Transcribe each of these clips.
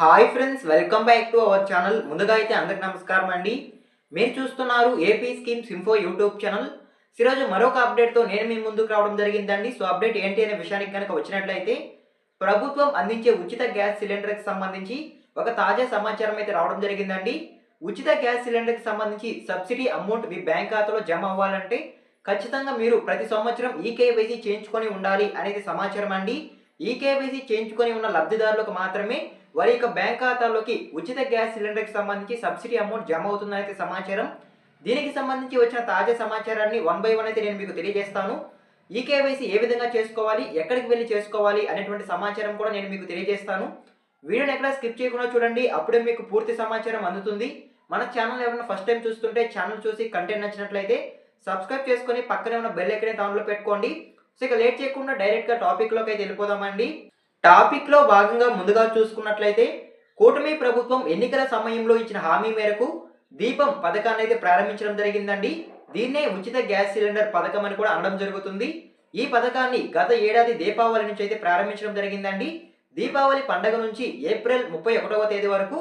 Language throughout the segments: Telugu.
Hi friends welcome back to our channel. ముందుగా అయితే అందరికి నమస్కారం అండి. మీరు చూస్తున్నారు AP schemes info YouTube channel. ఈరోజు మరొక అప్డేట్తో నేను మీ ముందుకు రావడం జరిగిందండి. సో అప్డేట్ ఏంటి అనే విషయానికి కనుక వచ్చినట్లయితే ప్రభుత్వం అందించే ఉచిత గ్యాస్ సిలిండర్కి సంబంధించి ఒక తాజా సమాచారం అయితే రావడం జరిగిందండి. ఉచిత గ్యాస్ సిలిండర్కి సంబంధించి సబ్సిడీ అమౌంట్ మీ బ్యాంక్ ఖాతాలో జమ అవ్వాలంటే ఖచ్చితంగా మీరు ప్రతి సంవత్సరం ఈకేవైసీ చేయించుకొని ఉండాలి అనేది సమాచారం అండి. ఈకేవైసీ చేయించుకొని ఉన్న లబ్ధిదారులకు మాత్రమే వారి యొక్క బ్యాంక్ ఖాతాలోకి ఉచిత గ్యాస్ సిలిండర్కి సంబంధించి సబ్సిడీ అమౌంట్ జమ అవుతుందని అయితే సమాచారం. దీనికి సంబంధించి వచ్చిన తాజా సమాచారాన్ని వన్ బై వన్ అయితే నేను మీకు తెలియజేస్తాను. ఈ కేవైసీ ఏ విధంగా చేసుకోవాలి ఎక్కడికి వెళ్ళి చేసుకోవాలి అనేటువంటి సమాచారం కూడా నేను మీకు తెలియజేస్తాను. వీడియోని ఎక్కడ స్కిప్ చేయకుండా చూడండి అప్పుడే మీకు పూర్తి సమాచారం అందుతుంది. మన ఛానల్ ఎవరైనా ఫస్ట్ టైం చూస్తుంటే ఛానల్ చూసి కంటెంట్ నచ్చినట్లయితే సబ్స్క్రైబ్ చేసుకొని పక్కనే ఉన్న బెల్ ఎక్కడే ఆన్లో పెట్టుకోండి. సో ఇక లేట్ చేయకుండా డైరెక్ట్గా టాపిక్లోకి అయితే వెళ్ళిపోదామండి. టాపిక్లో భాగంగా ముందుగా చూసుకున్నట్లయితే కూటమి ప్రభుత్వం ఎన్నికల సమయంలో ఇచ్చిన హామీ మేరకు దీపం పథకాన్ని అయితే ప్రారంభించడం జరిగిందండి. దీన్నే ఉచిత గ్యాస్ సిలిండర్ పథకం అని కూడా అనడం జరుగుతుంది. ఈ పథకాన్ని గత ఏడాది దీపావళి నుంచి అయితే ప్రారంభించడం జరిగిందండి. దీపావళి పండగ నుంచి ఏప్రిల్ ముప్పై ఒకటవ తేదీ వరకు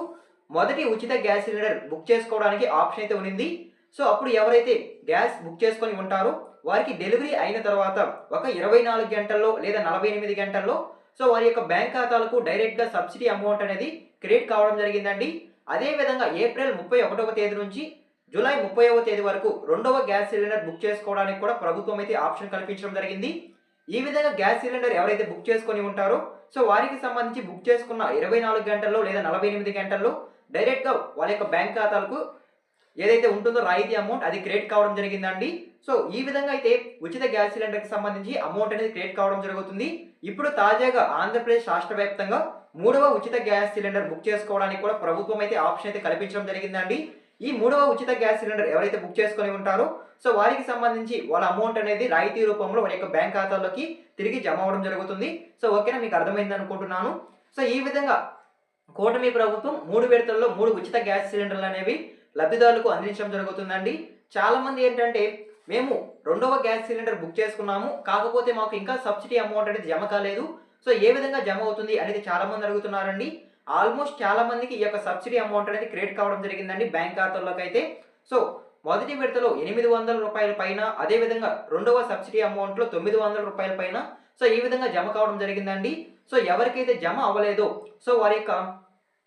మొదటి ఉచిత గ్యాస్ సిలిండర్ బుక్ చేసుకోవడానికి ఆప్షన్ అయితే ఉంది సో అప్పుడు ఎవరైతే గ్యాస్ బుక్ చేసుకొని ఉంటారో వారికి డెలివరీ అయిన తర్వాత ఒక ఇరవై నాలుగు గంటల్లో లేదా నలభై ఎనిమిది గంటల్లో సో వారి యొక్క బ్యాంక్ ఖాతాలకు డైరెక్ట్గా సబ్సిడీ అమౌంట్ అనేది క్రెడిట్ కావడం జరిగిందండి. అదేవిధంగా ఏప్రిల్ ముప్పై ఒకటవ తేదీ నుంచి జూలై ముప్పైవ తేదీ వరకు రెండవ గ్యాస్ సిలిండర్ బుక్ చేసుకోవడానికి కూడా ప్రభుత్వం అయితే ఆప్షన్ కల్పించడం జరిగింది. ఈ విధంగా గ్యాస్ సిలిండర్ ఎవరైతే బుక్ చేసుకొని ఉంటారో సో వారికి సంబంధించి బుక్ చేసుకున్న ఇరవై నాలుగు గంటల్లో లేదా నలభై ఎనిమిది గంటల్లో డైరెక్ట్గా వాళ్ళ యొక్క బ్యాంక్ ఖాతాలకు ఏదైతే ఉంటుందో రాయితీ అమౌంట్ అది క్రియేట్ కావడం జరిగిందండి. సో ఈ విధంగా అయితే ఉచిత గ్యాస్ సిలిండర్కి సంబంధించి అమౌంట్ అనేది క్రియేట్ కావడం జరుగుతుంది. ఇప్పుడు తాజాగా ఆంధ్రప్రదేశ్ రాష్ట్ర వ్యాప్తంగా మూడవ ఉచిత గ్యాస్ సిలిండర్ బుక్ చేసుకోవడానికి కూడా ప్రభుత్వం అయితే ఆప్షన్ అయితే కల్పించడం జరిగిందండి. ఈ మూడవ ఉచిత గ్యాస్ సిలిండర్ ఎవరైతే బుక్ చేసుకొని ఉంటారో సో వారికి సంబంధించి వాళ్ళ అమౌంట్ అనేది రాయితీ రూపంలో వాళ్ళ యొక్క బ్యాంక్ ఖాతాలోకి తిరిగి జమ అవ్వడం జరుగుతుంది. సో ఓకేనా? మీకు అర్థమైంది అనుకుంటున్నాను. సో ఈ విధంగా కూటమి ప్రభుత్వం మూడు విడతల్లో మూడు ఉచిత గ్యాస్ సిలిండర్లు అనేవి లబ్ధిదారులకు అందించడం జరుగుతుందండి. చాలామంది ఏంటంటే మేము రెండవ గ్యాస్ సిలిండర్ బుక్ చేసుకున్నాము. కాకపోతే మాకు ఇంకా సబ్సిడీ అమౌంట్ అనేది జమ కాలేదు. సో ఏ విధంగా జమ అవుతుంది అనేది చాలామంది అడుగుతున్నారండి. ఆల్మోస్ట్ చాలా మందికి ఈ యొక్క సబ్సిడీ అమౌంట్ అనేది క్రియేట్ కావడం జరిగిందండి బ్యాంక్ ఖాతాల్లోకి అయితే. సో మొదటి విడతలో ఎనిమిది వందల రూపాయల పైన అదేవిధంగా రెండవ సబ్సిడీ అమౌంట్లో తొమ్మిది వందల రూపాయల పైన సో ఈ విధంగా జమ కావడం జరిగిందండి. సో ఎవరికైతే జమ అవ్వలేదో సో వారి యొక్క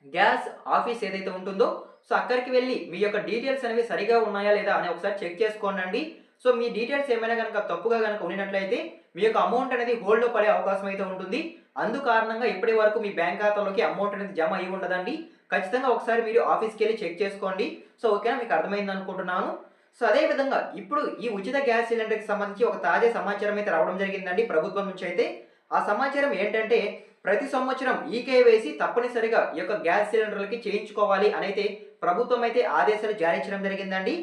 గ్యాస్ ఆఫీస్ ఏదైతే ఉంటుందో సో అక్కడికి వెళ్ళి మీ యొక్క డీటెయిల్స్ అనేవి సరిగా ఉన్నాయా లేదా అని ఒకసారి చెక్ చేసుకోండి సో మీ డీటెయిల్స్ ఏమైనా కనుక తప్పుగా కనుక ఉన్నట్లయితే మీ యొక్క అమౌంట్ అనేది హోల్డ్లో పడే అవకాశం అయితే ఉంటుంది. అందుకారణంగా ఇప్పటి వరకు మీ బ్యాంక్ ఖాతాలోకి అమౌంట్ అనేది జమ అయి ఉండదండి. ఖచ్చితంగా ఒకసారి మీరు ఆఫీస్కి వెళ్ళి చెక్ చేసుకోండి. సో ఓకేనా మీకు అర్థమైంది అనుకుంటున్నాను. సో అదే విధంగా ఇప్పుడు ఈ ఉచిత గ్యాస్ సిలిండర్కి సంబంధించి ఒక తాజా సమాచారం అయితే రావడం జరిగిందండి. ప్రభుత్వం నుంచి అయితే ఆ సమాచారం ఏంటంటే ప్రతి సంవత్సరం ఈకేవైసీ తప్పనిసరిగా ఈ యొక్క గ్యాస్ సిలిండర్లకి చేయించుకోవాలి అనైతే ప్రభుత్వం అయితే ఆదేశాలు జారించడం జరిగిందండి.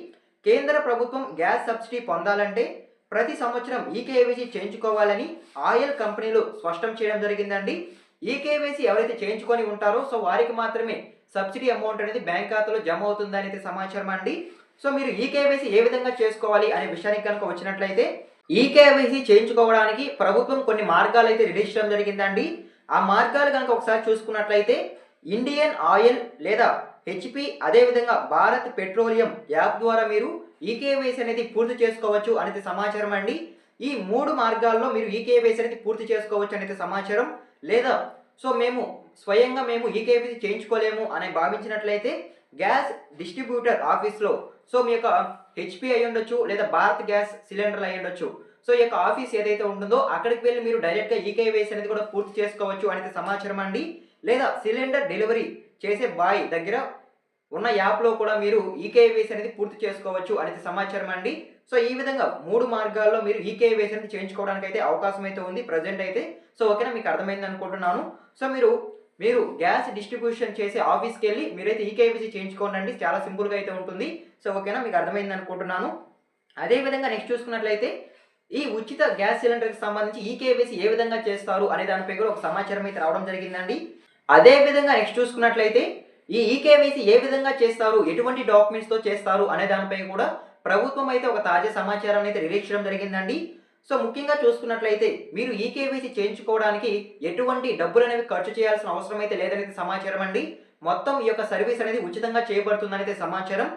కేంద్ర ప్రభుత్వం గ్యాస్ సబ్సిడీ పొందాలంటే ప్రతి సంవత్సరం ఈకేవైసీ చేయించుకోవాలని ఆయిల్ కంపెనీలు స్పష్టం చేయడం జరిగిందండి. ఈకేవైసీ ఎవరైతే చేయించుకొని ఉంటారో సో వారికి మాత్రమే సబ్సిడీ అమౌంట్ అనేది బ్యాంక్ ఖాతాలో జమ అవుతుందని సమాచారం అండి సో మీరు ఈకేవైసీ ఏ విధంగా చేసుకోవాలి అనే విషయానికి కనుక వచ్చినట్లయితే ఈకేవైసీ చేయించుకోవడానికి ప్రభుత్వం కొన్ని మార్గాలు అయితే రిలీజ్ చేయడం జరిగిందండి. ఆ మార్గాలు కనుక ఒకసారి చూసుకున్నట్లయితే ఇండియన్ ఆయిల్ లేదా హెచ్పి అదేవిధంగా భారత్ పెట్రోలియం యాప్ ద్వారా మీరు ఈకేవైసీ అనేది పూర్తి చేసుకోవచ్చు అనేది సమాచారం అండి. ఈ మూడు మార్గాల్లో మీరు ఈకేవైసీ అనేది పూర్తి చేసుకోవచ్చు అనేది సమాచారం. లేదా సో మేము స్వయంగా మేము ఈకేవైసీ చేయించుకోలేము అని భావించినట్లయితే గ్యాస్ డిస్ట్రిబ్యూటర్ ఆఫీస్లో సో మీ యొక్క హెచ్పి అయి ఉండొచ్చు లేదా భారత్ గ్యాస్ సిలిండర్లు అయి ఉండొచ్చు. సో ఈ యొక్క ఆఫీస్ ఏదైతే ఉంటుందో అక్కడికి వెళ్ళి మీరు డైరెక్ట్గా ఈకేవైసీ అనేది కూడా పూర్తి చేసుకోవచ్చు అనేది సమాచారం అండి. లేదా సిలిండర్ డెలివరీ చేసే బాయ్ దగ్గర ఉన్న యాప్లో కూడా మీరు ఈకేవైసీ అనేది పూర్తి చేసుకోవచ్చు అనేది సమాచారం అండి. సో ఈ విధంగా మూడు మార్గాల్లో మీరు ఈకేవైసీ అనేది చేయించుకోవడానికి అయితే అవకాశం అయితే ఉంది ప్రజెంట్ అయితే. సో ఓకేనా మీకు అర్థమైంది అనుకుంటున్నాను. సో మీరు మీరు గ్యాస్ డిస్ట్రిబ్యూషన్ చేసే ఆఫీస్కి వెళ్ళి మీరైతే ఈకేవీసీ చేయించుకోండి చాలా సింపుల్గా అయితే ఉంటుంది. సో ఓకేనా? మీకు అర్థమైంది అనుకుంటున్నాను. అదేవిధంగా నెక్స్ట్ చూసుకున్నట్లయితే ఈ ఉచిత గ్యాస్ సిలిండర్కి సంబంధించి ఈకేవీసీ ఏ విధంగా చేస్తారు అనే దానిపై కూడా ఒక సమాచారం అయితే రావడం జరిగిందండి. అదే విధంగా నెక్స్ట్ చూసుకున్నట్లయితే ఈ ఈకేవైసీ ఏ విధంగా చేస్తారు ఎటువంటి డాక్యుమెంట్స్తో చేస్తారు అనే దానిపై కూడా ప్రభుత్వం అయితే ఒక తాజా సమాచారాన్ని అయితే రిలీజ్ చేయడం జరిగిందండి. సో ముఖ్యంగా చూసుకున్నట్లయితే మీరు ఈ కేవైసీ చేయించుకోవడానికి ఎటువంటి డబ్బులు అనేవి ఖర్చు చేయాల్సిన అవసరం అయితే లేదనేది సమాచారం అండి. మొత్తం ఈ యొక్క సర్వీస్ అనేది ఉచితంగా చేయబడుతుందనేది సమాచారం.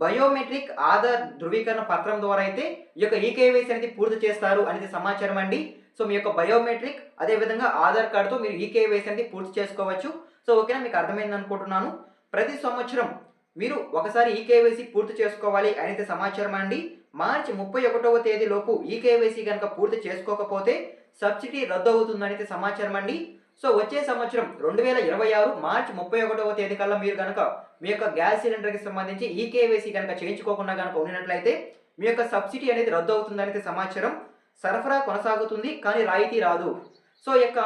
బయోమెట్రిక్ ఆధార్ ధృవీకరణ పత్రం ద్వారా అయితే ఈ యొక్క ఈకేవైసీ అనేది పూర్తి చేస్తారు అనేది సమాచారం అండి. సో మీ యొక్క బయోమెట్రిక్ అదేవిధంగా ఆధార్ కార్డుతో మీరు ఈకేవైసీ అనేది పూర్తి చేసుకోవచ్చు. సో ఓకేనా మీకు అర్థమైంది అనుకుంటున్నాను. ప్రతి సంవత్సరం మీరు ఒకసారి ఈకేవైసీ పూర్తి చేసుకోవాలి అనేది సమాచారం అండి. మార్చి ముప్పై ఒకటవ తేదీలోపు ఈ కేవైసీ కనుక పూర్తి చేసుకోకపోతే సబ్సిడీ రద్దు అవుతుందనేది సమాచారం అండి. సో వచ్చే సంవత్సరం రెండు వేల ఇరవై ఆరు మార్చి ముప్పై ఒకటవ తేదీ కల్లా మీరు కనుక మీ యొక్క గ్యాస్ సిలిండర్కి సంబంధించి ఈ కేవైసీ కనుక చేయించుకోకుండా కనుక ఉండినట్లయితే మీ యొక్క సబ్సిడీ అనేది రద్దు అవుతుందనేది సమాచారం. సరఫరా కొనసాగుతుంది కానీ రాయితీ రాదు. సో యొక్క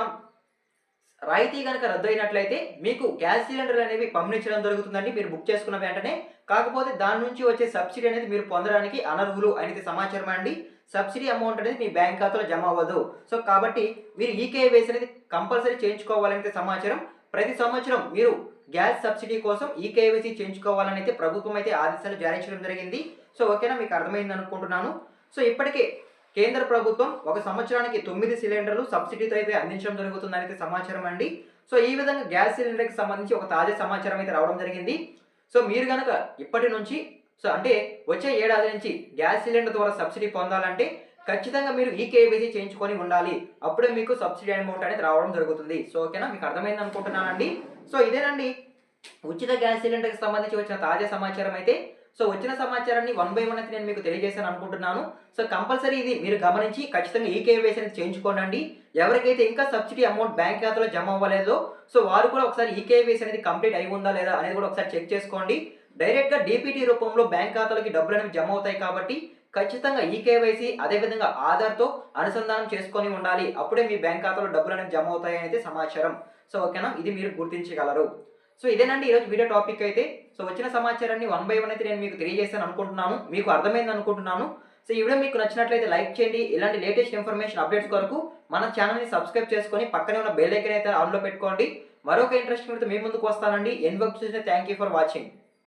రాయితీ కనుక రద్దు అయినట్లయితే మీకు గ్యాస్ సిలిండర్లు అనేవి పంపించడం జరుగుతుందండి. మీరు బుక్ చేసుకున్న వెంటనే. కాకపోతే దాని నుంచి వచ్చే సబ్సిడీ అనేది మీరు పొందడానికి అనర్హులు అనేది సమాచారం అండి? సబ్సిడీ అమౌంట్ అనేది మీ బ్యాంక్ ఖాతాలో జమ అవ్వదు. సో కాబట్టి మీరు ఈకేవైసీ అనేది కంపల్సరీ చేయించుకోవాలనేది సమాచారం. ప్రతి సంవత్సరం మీరు గ్యాస్ సబ్సిడీ కోసం ఈకేవైసీ చేయించుకోవాలని అయితే ప్రభుత్వం అయితే ఆదేశాలు జారీ చేయడం జరిగింది. సో ఓకేనా? మీకు అర్థమైంది అనుకుంటున్నాను. సో ఇప్పటికే కేంద్ర ప్రభుత్వం ఒక సంవత్సరానికి తొమ్మిది సిలిండర్లు సబ్సిడీతో అయితే అందించడం జరుగుతుందని అయితే సమాచారం అండి. సో ఈ విధంగా గ్యాస్ సిలిండర్కి సంబంధించి ఒక తాజా సమాచారం అయితే రావడం జరిగింది. సో మీరు కనుక ఇప్పటి నుంచి సో అంటే వచ్చే ఏడాది నుంచి గ్యాస్ సిలిండర్ ద్వారా సబ్సిడీ పొందాలంటే ఖచ్చితంగా మీరు ఈ కేవీసీ చేయించుకొని ఉండాలి. అప్పుడే మీకు సబ్సిడీ అమౌంట్ అనేది రావడం జరుగుతుంది. సో ఓకేనా? మీకు అర్థమైంది అనుకుంటున్నానండి. సో ఇదేనండి. ఉచిత గ్యాస్ సిలిండర్కి సంబంధించి వచ్చిన తాజా సమాచారం అయితే. సో వచ్చిన సమాచారాన్ని వన్ బై వన్ అయితే నేను మీకు తెలియజేశాను అనుకుంటున్నాను. సో కంపల్సరీ ఇది మీరు గమనించి ఖచ్చితంగా ఈ కేవైసీ అనేది చేయించుకోండి ఎవరికైతే ఇంకా సబ్సిడీ అమౌంట్ బ్యాంక్ ఖాతాలో జమ అవ్వలేదో సో వారు కూడా ఒకసారి ఈ కేవైసీ అనేది కంప్లీట్ అయి ఉందా లేదా అనేది కూడా ఒకసారి చెక్ చేసుకోండి. డైరెక్ట్గా డీపీటీ రూపంలో బ్యాంక్ ఖాతాలకి డబ్బులు అనేవి జమ అవుతాయి కాబట్టి ఖచ్చితంగా ఈ కేవైసీ అదేవిధంగా ఆధార్తో అనుసంధానం చేసుకొని ఉండాలి. అప్పుడే మీ బ్యాంక్ ఖాతాలో డబ్బులు అనేవి జమ అవుతాయి అనేది సమాచారం. సో ఓకేనా? ఇది మీరు గుర్తించగలరు. సో ఇదేనండి ఈరోజు వీడియో టాపిక్ అయితే. సో వచ్చిన సమాచారాన్ని వన్ బై వన్ అయితే నేను మీకు తెలియజేస్తాను అనుకుంటున్నాను. మీకు అర్థమైంది అనుకుంటున్నాను. సో ఈ వీడియో మీకు నచ్చినట్లయితే లైక్ చేయండి. ఇలాంటి లేటెస్ట్ ఇన్ఫర్మేషన్ అప్డేట్స్ కొరకు మన ఛానల్ని సబ్స్క్రైబ్ చేసుకొని పక్కనే ఉన్న బెల్ ఐకన్ అయితే ఆన్లో పెట్టుకోండి. మరొక ఇంట్రెస్ట్ మీ ముందుకు వస్తానండి. ఎన్ వర్క్ థ్యాంక్ యూ ఫర్ వాచింగ్.